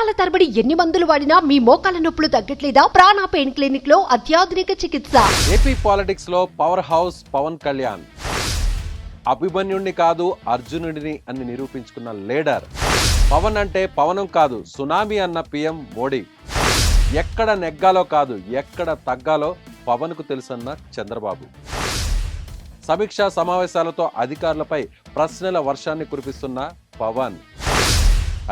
సంవత్సరాల తరబడి ఎన్ని మందులు వాడినా మీ మోకాల నొప్పులు తగ్గట్లేదా? ప్రాణ పెయిన్ క్లినిక్లో అత్యాధునిక చికిత్స. ఏపీ పాలిటిక్స్లో పవర్ హౌస్ పవన్ కళ్యాణ్. అభిమన్యుణ్ణి కాదు అర్జునుడిని అని నిరూపించుకున్న లీడర్. పవన్ అంటే పవనం కాదు సునామీ అన్న పిఎం మోడీ. ఎక్కడ నెగ్గాలో కాదు ఎక్కడ తగ్గాలో పవన్కు తెలుసన్న చంద్రబాబు. సమీక్షా సమావేశాలతో అధికారులపై ప్రశ్నల వర్షాన్ని కురిపిస్తున్న పవన్.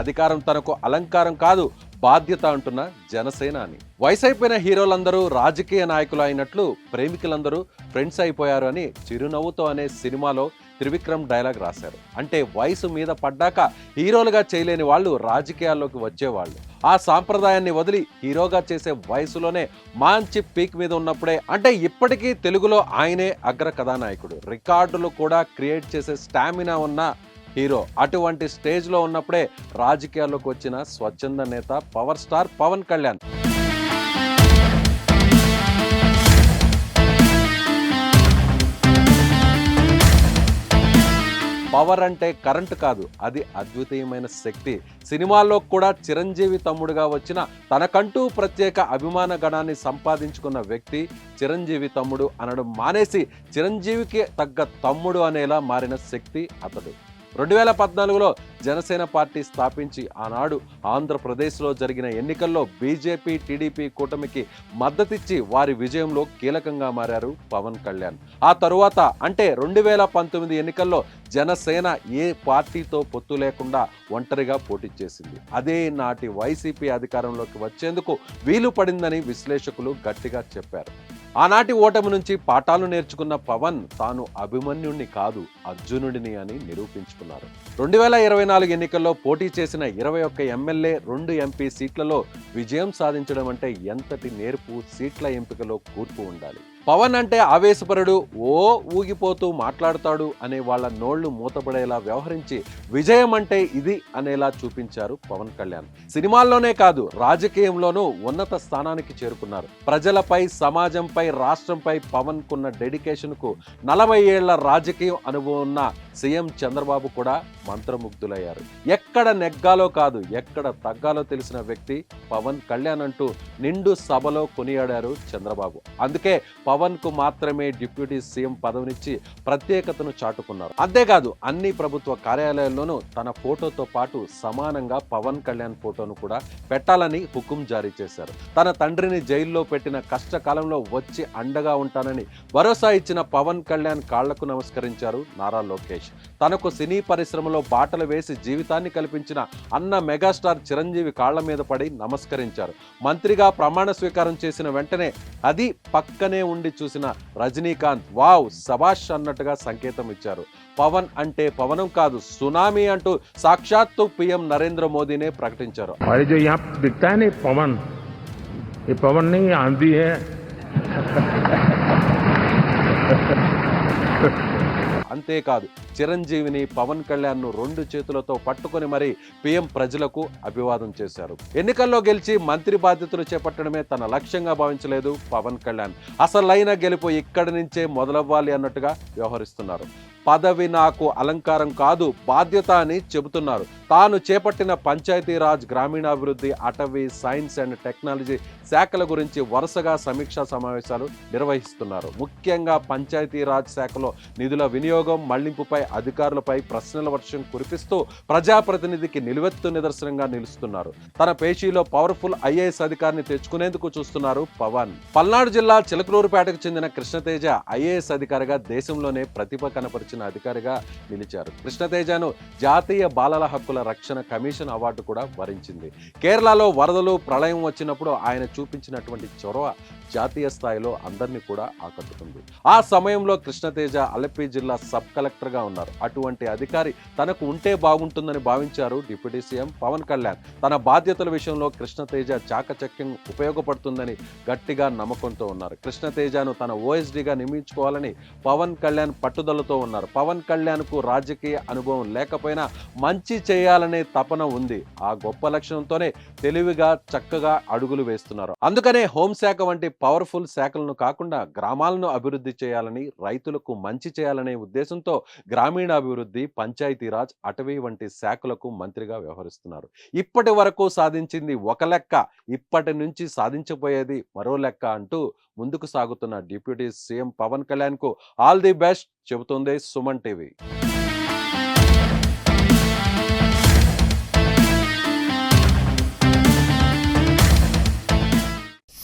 అధికారం తనకు అలంకారం కాదు బాధ్యత అంటున్న జనసేన అని వయసైపోయిన హీరోలందరూ రాజకీయ నాయకులు అయినట్లు ప్రేమికులందరూ ఫ్రెండ్స్ అయిపోయారు అని చిరునవ్వుతో అనే సినిమాలో త్రివిక్రమ్ డైలాగ్ రాశారు. అంటే వయసు మీద పడ్డాక హీరోలుగా చేయలేని వాళ్ళు రాజకీయాల్లోకి వచ్చేవాళ్ళు. ఆ సాంప్రదాయాన్ని వదిలి హీరోగా చేసే వయసులోనే మంచి పీక్ మీద ఉన్నప్పుడే అంటే ఇప్పటికీ తెలుగులో ఆయనే అగ్ర కథానాయకుడు. రికార్డులు కూడా క్రియేట్ చేసే స్టామినా ఉన్న హీరో. అటువంటి స్టేజ్లో ఉన్నప్పుడే రాజకీయాల్లోకి వచ్చిన స్వచ్ఛంద నేత power star Pawan Kalyan. Power అంటే కరెంట్ కాదు అది అద్వితీయమైన శక్తి. సినిమాల్లో కూడా చిరంజీవి తమ్ముడుగా వచ్చిన తనకంటూ ప్రత్యేక అభిమాన గణాన్ని సంపాదించుకున్న వ్యక్తి చిరంజీవి తమ్ముడు అనడం మానేసి చిరంజీవికి తగ్గ తమ్ముడు అనేలా మారిన శక్తి అతడు. రెండు వేల పద్నాలుగులో జనసేన పార్టీ స్థాపించి ఆనాడు ఆంధ్రప్రదేశ్లో జరిగిన ఎన్నికల్లో బీజేపీ టీడీపీ కూటమికి మద్దతిచ్చి వారి విజయంలో కీలకంగా మారారు పవన్ కళ్యాణ్. ఆ తరువాత అంటే రెండు వేల పంతొమ్మిది ఎన్నికల్లో జనసేన ఏ పార్టీతో పొత్తు లేకుండా ఒంటరిగా పోటీ చేసింది. అదే నాటి వైసీపీ అధికారంలోకి వచ్చేందుకు వీలు పడిందని విశ్లేషకులు గట్టిగా చెప్పారు. ఆనాటి ఓటమి నుంచి పాఠాలు నేర్చుకున్న పవన్ తాను అభిమన్యుణ్ణి కాదు అర్జునుడిని అని నిరూపించుకున్నారు. రెండు వేల ఇరవై నాలుగు ఎన్నికల్లో పోటీ చేసిన ఇరవై ఒక్క ఎమ్మెల్యే రెండు ఎంపీ సీట్లలో విజయం సాధించడం అంటే ఎంతటి నేర్పు సీట్ల ఎంపికలో కూర్పు ఉండాలి? పవన్ అంటే ఆవేశపరుడు ఓ ఊగిపోతూ మాట్లాడతాడు అనే వాళ్ళ నోళ్ళు మూతపడేలా వ్యవహరించి విజయం అంటే ఇది అనేలా చూపించారు పవన్ కళ్యాణ్. సినిమాల్లోనే కాదు రాజకీయంలోనూ ఉన్నత స్థానానికి చేరుకున్నారు. ప్రజలపై సమాజంపై రాష్ట్రంపై పవన్ కున్న డెడికేషన్కు నలభై ఏళ్ళ రాజకీయం అనుభవం ఉన్న సీఎం చంద్రబాబు కూడా మంత్రముగ్ధులయ్యారు. ఎక్కడ నెగ్గాలో కాదు ఎక్కడ తగ్గాలో తెలిసిన వ్యక్తి పవన్ కళ్యాణ్ అంటూ నిండు సభలో కొనియాడారు చంద్రబాబు. అందుకే పవన్ కు మాత్రమే డిప్యూటీ సీఎం పదవినిచ్చి ప్రత్యేకతను చాటుకున్నారు. అంతేకాదు అన్ని ప్రభుత్వ కార్యాలయాల్లోనూ తన ఫోటోతో పాటు సమానంగా పవన్ కళ్యాణ్ ఫోటోను కూడా పెట్టాలని హుకుం జారీ చేశారు. తన తండ్రిని జైల్లో పెట్టిన కష్టకాలంలో వచ్చి అండగా ఉంటానని భరోసా ఇచ్చిన పవన్ కళ్యాణ్ కాళ్ళకు నమస్కరించారు నారా లోకేష్. తనకు సినీ పరిశ్రమలో బాటలు వేసి జీవితాన్ని కల్పించిన అన్న మెగాస్టార్ చిరంజీవి కాళ్ళ మీద పడి నమస్కరించారు. మంత్రిగా ప్రమాణ స్వీకారం చేసిన వెంటనే అది పక్కనే ఉండి నుండి చూసిన రజనీకాంత్ వావ్ సభాష్ అన్నట్టుగా సంకేతం ఇచ్చారు. పవన్ అంటే పవనం కాదు సునామీ అంటూ సాక్షాత్తు పిఎం నరేంద్ర మోదీనే ప్రకటించారు. పవన్ ఈ పవన్ ఆంధీ అంతేకాదు చిరంజీవిని పవన్ కళ్యాణ్ను రెండు చేతులతో పట్టుకొని మరి పీఎం ప్రజలకు అభివాదం చేశారు. ఎన్నికల్లో గెలిచి మంత్రి బాధ్యతలు చేపట్టడమే తన లక్ష్యంగా భావించలేదు పవన్ కళ్యాణ్. అసలైన గెలుపు ఇక్కడి నుంచే మొదలవ్వాలి అన్నట్టుగా వ్యవహరిస్తున్నారు. పదవి నాకు అలంకారం కాదు బాధ్యత అని చెబుతున్నారు. తాను చేపట్టిన పంచాయతీరాజ్ గ్రామీణాభివృద్ధి అటవీ సైన్స్ అండ్ టెక్నాలజీ శాఖల గురించి వరుసగా సమీక్షా సమావేశాలు నిర్వహిస్తున్నారు. ముఖ్యంగా పంచాయతీరాజ్ శాఖలో నిధుల వినియోగం మళ్ళింపుపై అధికారులపై ప్రశ్నల వర్షం కురిపిస్తూ ప్రజాప్రతినిధికి నిలువెత్తు నిదర్శనంగా నిలుస్తున్నారు. తన పేషీలో పవర్ఫుల్ ఐఏఎస్ అధికారిని తెచ్చుకునేందుకు చూస్తున్నారు పవన్. పల్నాడు జిల్లా చిలకలూరుపేటకు చెందిన కృష్ణతేజ ఐఏఎస్ అధికారిగా దేశంలోనే ప్రతిభ కనపరిచిన అధికారిగా నిలిచారు. కృష్ణతేజను జాతీయ బాలల హక్కుల రక్షణ కమిషన్ అవార్డు కూడా వరించింది. కేరళలో వరదలు ప్రళయం వచ్చినప్పుడు ఆయన చూపించినటువంటి చొరవ జాతీయ స్థాయిలో అందరినీ కూడా ఆకట్టుకుంది. ఆ సమయంలో కృష్ణతేజ అలపి జిల్లా సబ్ కలెక్టర్గా ఉన్నారు. అటువంటి అధికారి తనకు ఉంటే బాగుంటుందని భావించారు డిప్యూటీ సీఎం పవన్ కళ్యాణ్. తన బాధ్యతల విషయంలో కృష్ణతేజ చాకచక్యం ఉపయోగపడుతుందని గట్టిగా నమ్మకంతో ఉన్నారు. కృష్ణతేజను తన ఓఎస్డీగా నియమించుకోవాలని పవన్ కళ్యాణ్ పట్టుదలతో ఉన్నారు. పవన్ కళ్యాణ్కు రాజకీయ అనుభవం లేకపోయినా మంచి చేయాలనే తపన ఉంది. ఆ గొప్ప లక్షణంతోనే తెలివిగా చక్కగా అడుగులు వేస్తున్నారు. అందుకనే హోంశాఖ వంటి పవర్ఫుల్ శాఖలను కాకుండా గ్రామాలను అభివృద్ధి చేయాలని రైతులకు మంచి చేయాలనే ఉద్దేశంతో గ్రామీణాభివృద్ధి పంచాయతీరాజ్ అటవీ వంటి శాఖలకు మంత్రిగా వ్యవహరిస్తున్నారు. ఇప్పటి వరకు సాధించింది ఒక లెక్క ఇప్పటి నుంచి సాధించబోయేది మరో లెక్క అంటూ ముందుకు సాగుతున్న డిప్యూటీ సీఎం పవన్ కళ్యాణ్కు ఆల్ ది బెస్ట్ చెబుతోంది సుమన్ టీవీ.